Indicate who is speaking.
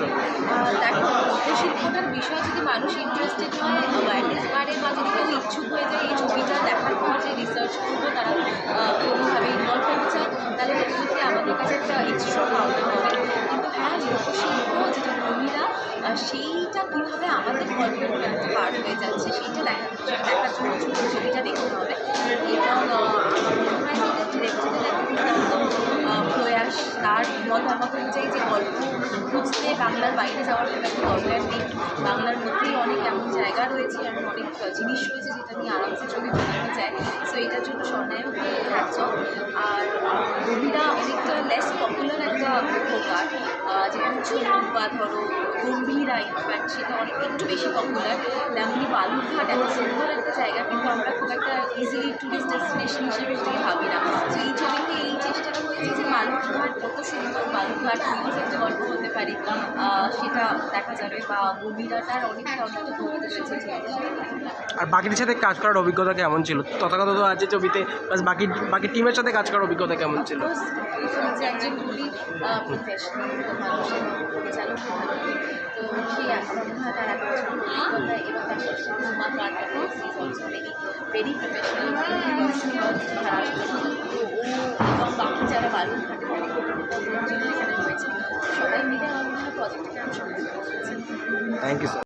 Speaker 1: আহ, দেখো লোকশিল্পটার বিষয়ে যদি মানুষ ইন্টারেস্টেড হয় অ্যাওয়ারনেস বাড়ে বা যদি কেউ ইচ্ছুক হয়ে যায় এই ছবিটা দেখার পর যে রিসার্চ করব তারা কোনোভাবে ইনভলভ হতে চায় তাহলে ডেফিনেটলি আমাদের কাছে একটা এক্সট্রা পাওনা হবে। কিন্তু হ্যাঁ লোকশিল্প যেটা মহিলা সেইটা কীভাবে আমাদের মধ্যে একটা পার্ট হয়ে যাচ্ছে সেইটা দেখা দেখার জন্য ছোটো ছবিটা দেখতে হবে। এবং আমার মনে হয় যে ডিরেক্টরের প্রয়াস তার মতামত অনুযায়ী যে গল্প বাংলার বাইরে যাওয়ার খুব একটা দরকার নেই। বাংলার মধ্যেই অনেক এমন জায়গা রয়েছে এমন অনেক জিনিস রয়েছে যেটা নিয়ে আরামসে ছবি বানানো যায়। সো এটার জন্য স্বর্ণায়ক হ্যাটস আর রবিরা অনেকটা লেস পপুলার একটা প্রকার যেখানে ঝুমুক বা ধরো গম্ভীরা ইনফ্যাক্ট সেটা অনেক একটু বেশি পপুলার তেমনি বালুরঘাট এত সুন্দর একটা জায়গা কিন্তু আমরা খুব একটা ইজিলি টুরিস্ট ডেস্টিনেশন হিসেবে ভাবি না। তো এই ছবিতে বালুরঘাট নিয়ে যে গল্প হতে পারি সেটা দেখা যাবে বা গভীরাটার অনেকটা অনেকটা কমতে পেরেছে
Speaker 2: আর বাকির সাথে কাজ করার অভিজ্ঞতা কেমন ছিল? তথাগত আছে ছবিতে প্লাস বাকি বাকি টিমের সাথে কাজ করার অভিজ্ঞতা কেমন ছিল?
Speaker 1: একজন খুবই প্রফেশনাল মানুষের পরিচালক ভালো তো সেই আমার তার এক বছর অভিজ্ঞতা এবং তার সাথে Uma card is also very very professional তারা আসলে ಥ್ಯಾಂಕ್ ಯು ಸರ್